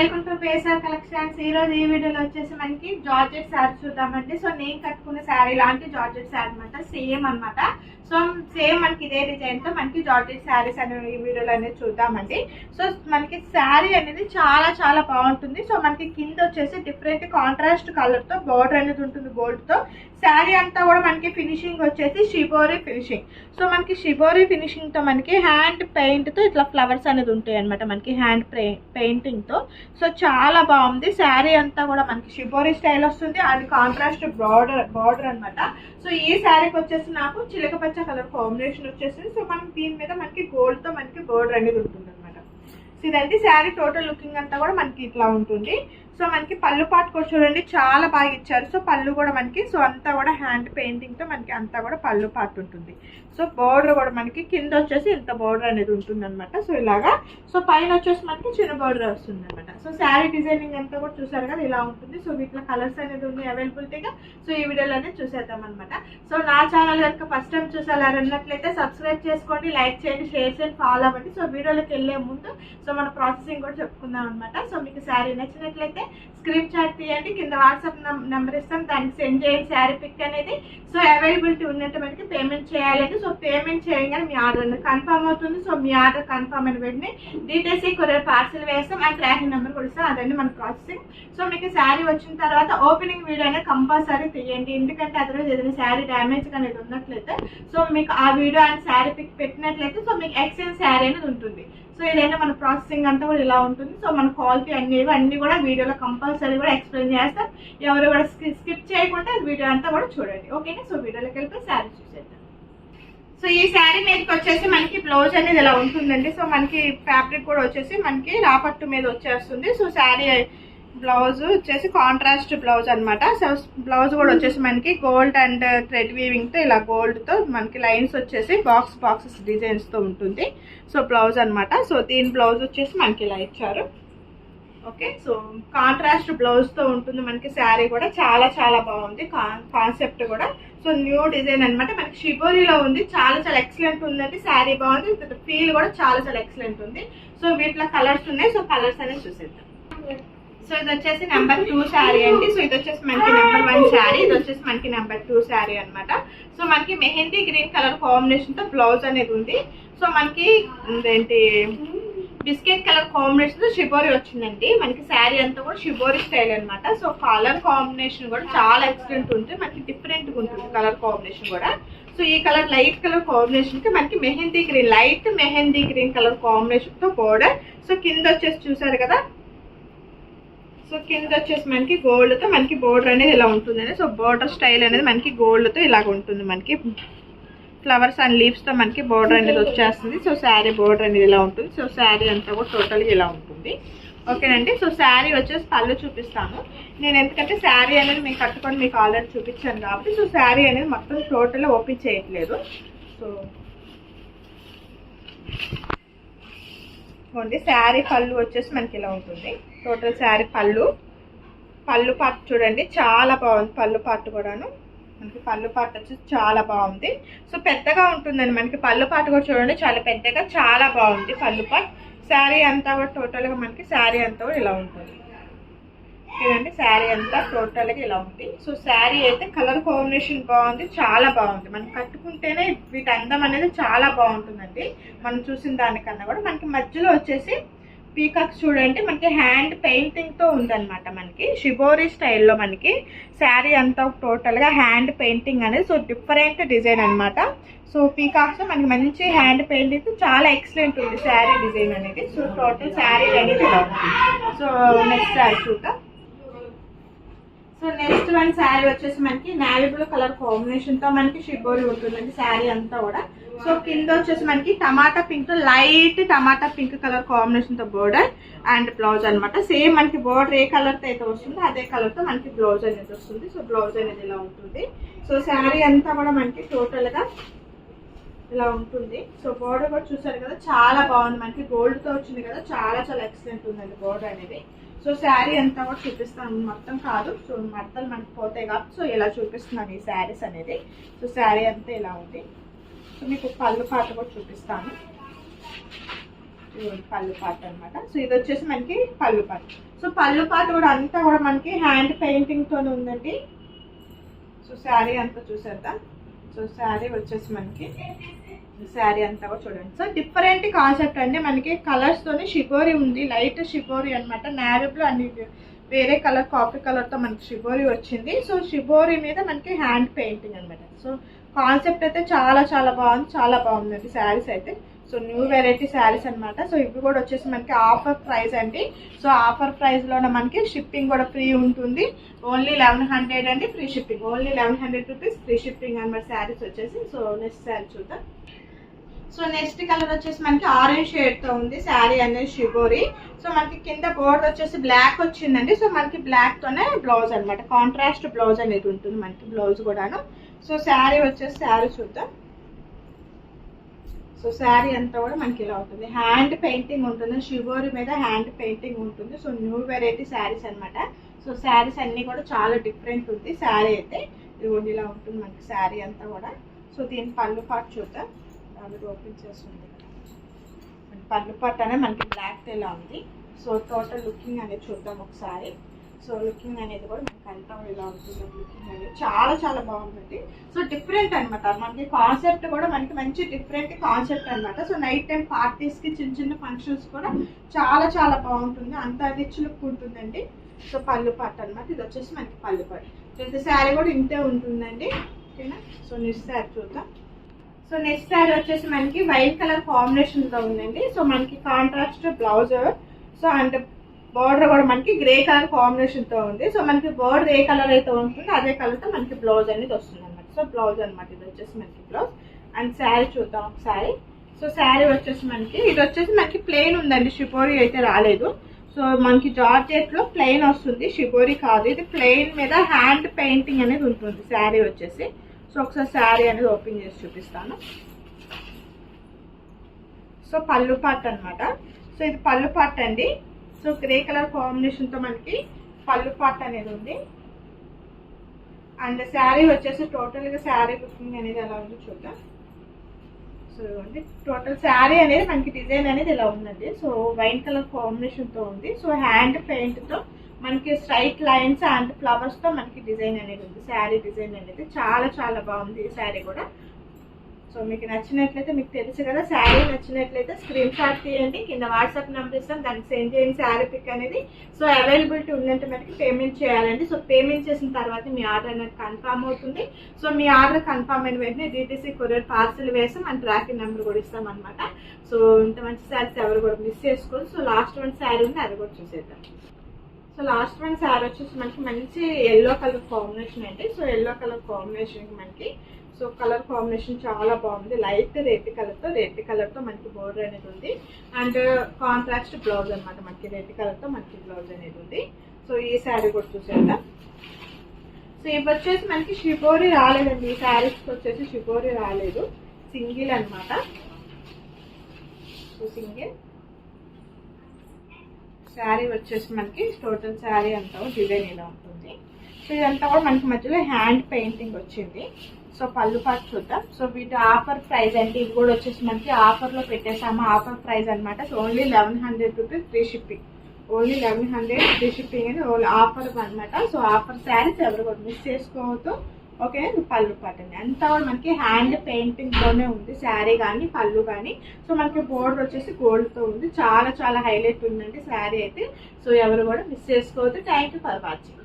Welcome to pacer collections ఈ రోజు ఈ వీడియోలో వచ్చేసి మనకి జార్జెట్ శారీ చూద్దామండి. సో నేను కట్టుకున్న శారీ లాంటి జార్జెట్ శారీ అనమాట సేమ్ అన్నమాట. సో సేమ్ మనకి ఇదే డిజైన్తో మనకి జార్జెట్ శారీస్ అనే ఈ వీడియోలో అనేది చూద్దామండి. సో మనకి శారీ అనేది చాలా చాలా బాగుంటుంది. సో మనకి కింద వచ్చేసి డిఫరెంట్ కాంట్రాస్ట్ కలర్తో బార్డర్ అనేది ఉంటుంది గోల్డ్తో శారీ అంతా కూడా మనకి ఫినిషింగ్ వచ్చేసి షిబోరి ఫినిషింగ్ సో మనకి షిబోరి ఫినిషింగ్తో మనకి హ్యాండ్ పెయింట్తో ఇట్లా ఫ్లవర్స్ అనేది ఉంటాయి అనమాట మనకి హ్యాండ్ పెయింటింగ్తో. సో చాలా బాగుంది. శారీ అంతా కూడా మనకి షిబోరి స్టైల్ వస్తుంది. అండ్ కాంట్రాస్ట్ బార్డర్ బార్డర్ అన్నమాట. సో ఈ శారీకి వచ్చేసి నాకు చిలక పచ్చ కలర్ కాంబినేషన్ వచ్చేసి సో మనకి దీని మీద మనకి గోల్డ్తో మనకి బోర్డర్ అనేది ఉంటుంది అనమాట సో ఇదంటే శారీ టోటల్ లుకింగ్ అంతా కూడా మనకి ఇట్లా ఉంటుంది. సో మనకి పళ్ళు పాటు కూడా చూడండి చాలా బాగా ఇచ్చారు. సో పళ్ళు కూడా మనకి సో అంతా కూడా హ్యాండ్ పెయింటింగ్తో మనకి అంతా కూడా పళ్ళు పాటు ఉంటుంది. సో బోర్డర్ కూడా మనకి కింద వచ్చేసి ఇంత బోర్డర్ అనేది ఉంటుందన్నమాట. సో ఇలాగా సో పైన వచ్చేసి మనకి చిన్న బోర్డర్ వస్తుంది అనమాట సో శారీ డిజైనింగ్ అంతా కూడా చూసారు కదా ఇలా ఉంటుంది. సో వీటిలో కలర్స్ అనేది ఉంది అవైలబిలిటీగా సో ఈ వీడియోలో అనేది చూసేద్దాం అనమాట సో నా ఛానల్ కనుక ఫస్ట్ టైం చూసారన్నట్లయితే సబ్స్క్రైబ్ చేసుకోండి లైక్ చేయండి షేర్ చేయండి ఫాలో అవ్వండి. సో వీడియోలోకి వెళ్ళే ముందు సో మన ప్రాసెసింగ్ కూడా చెప్పుకుందాం అనమాట సో మీకు శారీ నచ్చినట్లయితే స్క్రీన్ షాట్ తీయండి కింద వాట్సాప్ నెంబర్ ఇస్తాం. దానికి సెండ్ చేయండి శారీ పిక్ అనేది. సో అవైలబిలిటీ ఉన్నట్టు మనకి పేమెంట్ చేయాలండి సో పేమెంట్ చేయగానే మీ ఆర్డర్ కన్ఫర్మ్ అవుతుంది. సో మీ ఆర్డర్ కన్ఫర్మ్ అయిన వెంటనే డీటెయిల్స్ కొరియర్ పార్సల్ వేస్తాం. అండ్ ట్రాకింగ్ నెంబర్ కూడా ఇస్తాం. అదండి మన ప్రాసెసింగ్ సో మీకు శారీ వచ్చిన తర్వాత ఓపెనింగ్ వీడియో అనేది కంపల్సరీ తీయండి. ఎందుకంటే అదర్వైజ్ ఏదైనా శారీ డ్యామేజ్ అనేది ఉన్నట్లయితే సో మీకు ఆ వీడియో అండ్ శారీ పిక్ పెట్టినట్లయితే సో మీకు ఎక్స్చేంజ్ శారీ అనేది ఉంటుంది. సో ఏదైనా మన ప్రాసెసింగ్ అంతా కూడా ఇలా ఉంటుంది. సో మన క్వాలిటీ అన్ని అన్ని కూడా వీడియోలో కంపల్సరీ కూడా ఎక్స్ప్లెయిన్ చేస్తాం. ఎవరు కూడా స్కిప్ చేయకుండా వీడియో అంతా కూడా చూడండి. ఓకేనా సో వీడియోలోకి వెళ్ళిపోయి శారీ చూసేద్దాం. సో ఈ శారీ మీదకి వచ్చేసి మనకి బ్లౌజ్ అనేది ఇలా ఉంటుందండి. సో మనకి ఫ్యాబ్రిక్ కూడా వచ్చేసి మనకి రాపట్టు మీద వచ్చేస్తుంది. సో శారీ బ్లౌజ్ వచ్చేసి కాంట్రాస్ట్ బ్లౌజ్ అన్నమాట. సో బ్లౌజ్ కూడా వచ్చేసి మనకి గోల్డ్ అండ్ థ్రెడ్ వీవింగ్తో ఇలా గోల్డ్తో మనకి లైన్స్ వచ్చేసి బాక్స్ బాక్సెస్ డిజైన్స్తో ఉంటుంది. సో బ్లౌజ్ అన్నమాట. సో దీని బ్లౌజ్ వచ్చేసి మనకి ఇలా ఇచ్చారు. ఓకే సో కాంట్రాస్ట్ బ్లౌజ్తో ఉంటుంది మనకి శారీ కూడా. చాలా చాలా బాగుంది కాన్సెప్ట్ కూడా. సో న్యూ డిజైన్ అన్నమాట. మనకి షిబోరీలో ఉంది. చాలా చాలా ఎక్సలెంట్ ఉందండి. శారీ బాగుంది. ఫీల్ కూడా చాలా చాలా ఎక్సలెంట్ ఉంది. సో వీటిలో కలర్స్ ఉన్నాయి. సో కలర్స్ అనేది చూసేద్దాం. సో ఇది వచ్చేసి నెంబర్ టూ శారీ అండి. సో ఇది వచ్చేసి మనకి నెంబర్ వన్ శారీ ఇది వచ్చేసి మనకి నెంబర్ టూ శారీ అన్నమాట. సో మనకి మెహందీ గ్రీన్ కలర్ కాంబినేషన్తో బ్లౌజ్ అనేది ఉంది. సో మనకి ఏంటి బిస్కెట్ కలర్ కాంబినేషన్తో షిబోరి వచ్చిందండి. మనకి శారీ అంతా కూడా షిబోరి స్టైల్ అన్నమాట. సో కలర్ కాంబినేషన్ కూడా చాలా ఎక్సలెంట్ ఉంటుంది. మనకి డిఫరెంట్గా ఉంటుంది కలర్ కాంబినేషన్ కూడా. సో ఈ కలర్ లైట్ కలర్ కాంబినేషన్కి మనకి mehndi green light mehndi green colour కాంబినేషన్తో బోర్డర్ సో కింద వచ్చేసి చూసారు కదా సో కింద వచ్చేసి మనకి గోల్డ్తో మనకి బోర్డర్ అనేది ఇలా ఉంటుంది సో బోర్డర్ స్టైల్ అనేది మనకి గోల్డ్తో ఇలాగ ఉంటుంది మనకి. ఫ్లవర్స్ అండ్ లీవ్స్తో మనకి బోర్డర్ అనేది వచ్చేస్తుంది. సో శారీ బోర్డర్ అనేది ఇలా ఉంటుంది? సో శారీ అంతా కూడా టోటల్గా ఇలా ఉంటుంది? ఓకేనండి సో శారీ వచ్చేసి పళ్ళు చూపిస్తాను. నేను ఎందుకంటే శారీ అనేది మీకు కట్టుకొని మీకు ఆల్రెడీ చూపించాను కాబట్టి సో శారీ అనేది మొత్తం టోటల్ ఓపెన్ చేయట్లేదు. సో ఓన్లీ శారీ పళ్ళు వచ్చేసి మనకి ఇలా ఉంటుంది. టోటల్ శారీ పళ్ళు. పళ్ళు పాటు చూడండి. చాలా బాగుంది పళ్ళు పాటు కూడాను. మనకి పళ్ళు పాటు వచ్చేసి చాలా బాగుంది. సో పెద్దగా ఉంటుందండి మనకి పళ్ళు పాటు కూడా చూడండి. చాలా పెద్దగా చాలా బాగుంది పళ్ళు పాటు శారీ అంతా కూడా టోటల్గా మనకి శారీ అంతా కూడా ఇలా ఉంటుంది. చూడండి శారీ అంతా టోటల్గా ఇలా ఉంది. సో శారీ అయితే కలర్ కాంబినేషన్ బాగుంది. చాలా బాగుంది. మనం కట్టుకుంటేనే వీటి అందం అనేది చాలా బాగుంటుందండి. మనం చూసిన దానికన్నా కూడా. మనకి మధ్యలో వచ్చేసి పీకాక్స్ చూడండి. మనకి హ్యాండ్ పెయింటింగ్తో ఉందన్నమాట మనకి. షిబోరి స్టైల్లో మనకి శారీ అంతా టోటల్గా హ్యాండ్ పెయింటింగ్ అనేది. సో డిఫరెంట్ డిజైన్ అన్నమాట. సో పీకాక్స్ మనకి మంచి హ్యాండ్ పెయింటింగ్ చాలా ఎక్సలెంట్ ఉంది శారీ డిజైన్ అనేది. సో టోటల్ శారీ అనేది సో నెక్స్ట్ శారీ చూద్దాం. సో నెక్స్ట్ వన్ శారీ వచ్చేసి మనకి నావీ బ్లూ కలర్ కాంబినేషన్తో మనకి షిబోరి ఉంటుందండి శారీ అంతా కూడా. సో కింద వచ్చేసి మనకి tomato pink light tomato pink colour కాంబినేషన్తో బోర్డర్ అండ్ బ్లౌజ్ అన్నమాట. సేమ్ మనకి బోర్డర్ ఏ కలర్తో అయితే వస్తుందో అదే కలర్తో మనకి బ్లౌజ్ అనేది వస్తుంది. సో బ్లౌజ్ అనేది ఇలా ఉంటుంది. సో శారీ అంతా కూడా మనకి టోటల్గా ఇలా ఉంటుంది. సో బోర్డర్ కూడా చూసారు కదా చాలా బాగుంది. మనకి గోల్డ్తో వచ్చింది కదా చాలా చాలా ఎక్సలెంట్ ఉందండి బోర్డర్ అనేది. సో శారీ అంతా కూడా చూపిస్తాను మొత్తం కాదు. సో మడతలు మనకి పోతాయి కాబట్టి సో ఇలా చూపిస్తున్నాను ఈ శారీస్ అనేది. సో శారీ అంతా ఇలా ఉంది. సో మీకు పళ్ళు పాట కూడా చూపిస్తాను. పళ్ళు పాట అన్నమాట. సో ఇది వచ్చేసి మనకి పళ్ళు పాట. సో పళ్ళు పాట కూడా అంతా కూడా మనకి హ్యాండ్ పెయింటింగ్తో ఉందండి. సో శారీ అంతా చూసేద్దాం. సో శారీ వచ్చేసి మనకి శారీ అంతా కూడా చూడండి. సో డిఫరెంట్ కాన్సెప్ట్ అండి. మనకి కలర్స్ తోని ఉంది. లైట్ షిబోరి అనమాట నేరబ్లో అన్ని వేరే కలర్ కాఫీ కలర్తో మనకి షిబోరి వచ్చింది. సో షిబోరి మీద మనకి హ్యాండ్ పెయింటింగ్ అనమాట సో కాన్సెప్ట్ అయితే చాలా చాలా బాగుంది. చాలా బాగుందండి. శారీస్ అయితే. సో న్యూ వెరైటీ శారీస్ అన్నమాట. సో ఇవి కూడా వచ్చేసి మనకి ఆఫర్ ప్రైస్ అండి. సో ఆఫర్ ప్రైస్లోనే మనకి షిప్పింగ్ కూడా ఫ్రీ ఉంటుంది. ఓన్లీ లెవెన్ హండ్రెడ్ అండి free shipping. Only eleven hundred rupees free shipping అనమాట శారీస్ వచ్చేసి. సో నెక్స్ట్ శారీ చూద్దాం. సో నెక్స్ట్ కలర్ వచ్చేసి మనకి ఆరెంజ్ షేడ్తో ఉంది. శారీ అనేది షిబోరి సో మనకి కింద బోర్డర్ వచ్చేసి బ్లాక్ వచ్చిందండి. సో మనకి బ్లాక్ తోనే బ్లౌజ్ అనమాట కాంట్రాస్ట్ బ్లౌజ్ అనేది ఉంటుంది మనకి బ్లౌజ్ కూడాను. సో శారీ వచ్చేసి శారీ చూద్దాం. సో శారీ అంతా కూడా మనకి ఇలా ఉంటుంది. హ్యాండ్ పెయింటింగ్ ఉంటుంది. షివోరి మీద హ్యాండ్ పెయింటింగ్ ఉంటుంది. సో న్యూ వెరైటీ శారీస్ అనమాట సో శారీస్ అన్నీ కూడా చాలా డిఫరెంట్ ఉంది. శారీ అయితే ఇదిగోండి ఇలా ఉంటుంది మనకి శారీ అంతా కూడా. సో దీని పళ్ళు పాటు చూద్దాం. అది ఓపెన్ చేస్తుంది. పళ్ళు పాటు అనేది మనకి బ్లాక్ ఇలా ఉంది. సో టోటల్ లుకింగ్ అనేది చూద్దాం ఒకసారి. సో లుకింగ్ అనేది కూడా మనకి అంతా ఇలా ఉంటుంది. లుకింగ్ అనేది చాలా చాలా బాగుంటుంది. సో డిఫరెంట్ అన్నమాట. మనకి కాన్సెప్ట్ కూడా మనకి మంచి డిఫరెంట్ కాన్సెప్ట్ అన్నమాట. సో నైట్ టైం పార్టీస్కి చిన్న చిన్న ఫంక్షన్స్ కూడా చాలా చాలా బాగుంటుంది. అంత రిచ్ లుక్ ఉంటుందండి. సో పళ్ళు పట్టు అన్నమాట. ఇది వచ్చేసి మనకి పళ్ళు పట్టు శారీ కూడా ఇంతే ఉంటుందండి. ఓకేనా? సో నెక్స్ట్ శారీ చూద్దాం. సో నెక్స్ట్ శారీ వచ్చేసి మనకి వైట్ కలర్ కాంబినేషన్తో ఉందండి. సో మనకి contrast blouse. So and border కూడా మనకి గ్రే కలర్ కాంబినేషన్తో ఉంది. సో మనకి బోర్డర్ ఏ కలర్ అయితే ఉంటుందో అదే కలర్తో మనకి బ్లౌజ్ అనేది వస్తుంది అనమాట సో బ్లౌజ్ అనమాట ఇది వచ్చేసి మనకి బ్లౌజ్ అండ్ శారీ చూద్దాం. ఒకసారి సో శారీ వచ్చేసి మనకి ఇది వచ్చేసి మనకి ప్లెయిన్ ఉందండి. షిపోరి అయితే రాలేదు. సో మనకి జార్జెట్లో ప్లెయిన్ వస్తుంది. షిబోరి కాదు. ఇది ప్లెయిన్ మీద హ్యాండ్ పెయింటింగ్ అనేది ఉంటుంది. శారీ వచ్చేసి. సో ఒకసారి శారీ అనేది ఓపెన్ చేసి చూపిస్తాను. సో పళ్ళు పాట్ అన్నమాట. సో ఇది పళ్ళు పాట్ అండి. సో గ్రే కలర్ కాంబినేషన్తో మనకి పళ్ళు పాట్ అనేది ఉంది. అండ్ శారీ వచ్చేసి టోటల్గా శారీ బుకింగ్ అనేది ఎలా ఉందో చూద్దాం. సో ఇదిగోండి. టోటల్ శారీ అనేది మనకి డిజైన్ అనేది ఇలా ఉందండి. సో వైన్ కలర్ కాంబినేషన్తో ఉంది. సో హ్యాండ్ పెయింట్తో మనకి స్ట్రైట్ లైన్స్ అండ్ ఫ్లవర్స్తో మనకి డిజైన్ అనేది ఉంది. శారీ డిజైన్ అనేది చాలా చాలా బాగుంది ఈ శారీ కూడా. సో మీకు నచ్చినట్లయితే మీకు తెలుసు కదా శారీ నచ్చినట్లయితే స్క్రీన్ షాట్ తీయండి. కింద వాట్సాప్ నెంబర్ ఇస్తాం. దానికి సెండ్ చేయండి శారీ పిక్ అనేది. సో అవైలబిలిటీ ఉందంటే మనకి పేమెంట్ చేయాలండి. సో పేమెంట్ చేసిన తర్వాత మీ ఆర్డర్ అనేది కన్ఫామ్ అవుతుంది. సో మీ ఆర్డర్ కన్ఫామ్ అయిన వెంటనే డిటీసీ కొరియర్ పార్సల్ వేస్తాం అండ్ ట్రాకింగ్ నెంబర్ కూడా ఇస్తాం అనమాట సో ఇంత మంచి శారీస్ ఎవరు కూడా మిస్ చేసుకోరు. సో లాస్ట్ వన్ శారీ ఉంది అది కూడా చూసేద్దాం. సో లాస్ట్ వన్ శారీ వచ్చేసి మనకి మంచి ఎల్లో కలర్ కాంబినేషన్ అండి. సో ఎల్లో కలర్ కాంబినేషన్ మనకి సో కలర్ కాంబినేషన్ చాలా బాగుంది. లైట్ రెడ్ కలర్తో రెడ్ కలర్తో మనకి బోర్డర్ అనేది ఉంది. అండ్ కాంట్రాస్ట్ బ్లౌజ్ అనమాట మనకి. రెడ్ కలర్తో మనకి బ్లౌజ్ అనేది ఉంది. సో ఈ శారీ కూడా చూసేద్దాం. సో ఇవి వచ్చేసి మనకి షిబోరి రాలేదండి. ఈ శారీస్కి వచ్చేసి షిబోరి రాలేదు. సింగిల్ అన్నమాట. So single. శారీ వచ్చేసి మనకి టోటల్ శారీ అంతా డిజైన్ ఇలా ఉంటుంది. సో ఇదంతా కూడా మనకి మధ్యలో హ్యాండ్ పెయింటింగ్ వచ్చింది. సో పళ్ళు పాటు చూద్దాం. సో వీటి ఆఫర్ ప్రైస్ అంటే ఇవి కూడా వచ్చేసి మనకి ఆఫర్లో పెట్టేసాము ఆఫర్ ప్రైస్ అన్నమాట. So only eleven hundred rupees free shipping. Only eleven hundred free shipping అని ఓన్లీ ఆఫర్ అనమాట సో ఆఫర్ శారీస్ ఎవరు కూడా మిస్ చేసుకోవద్దు. ఓకే పళ్ళు పట్టండి అంతా కూడా మనకి హ్యాండ్ పెయింటింగ్ తోనే ఉంది. శారీ కానీ పళ్ళు కానీ. సో మనకి బోర్డర్ వచ్చేసి గోల్డ్తో ఉంది. చాలా చాలా హైలైట్ ఉందండి శారీ అయితే. సో ఎవరు కూడా మిస్ చేసుకోవద్దు. Thank you for watching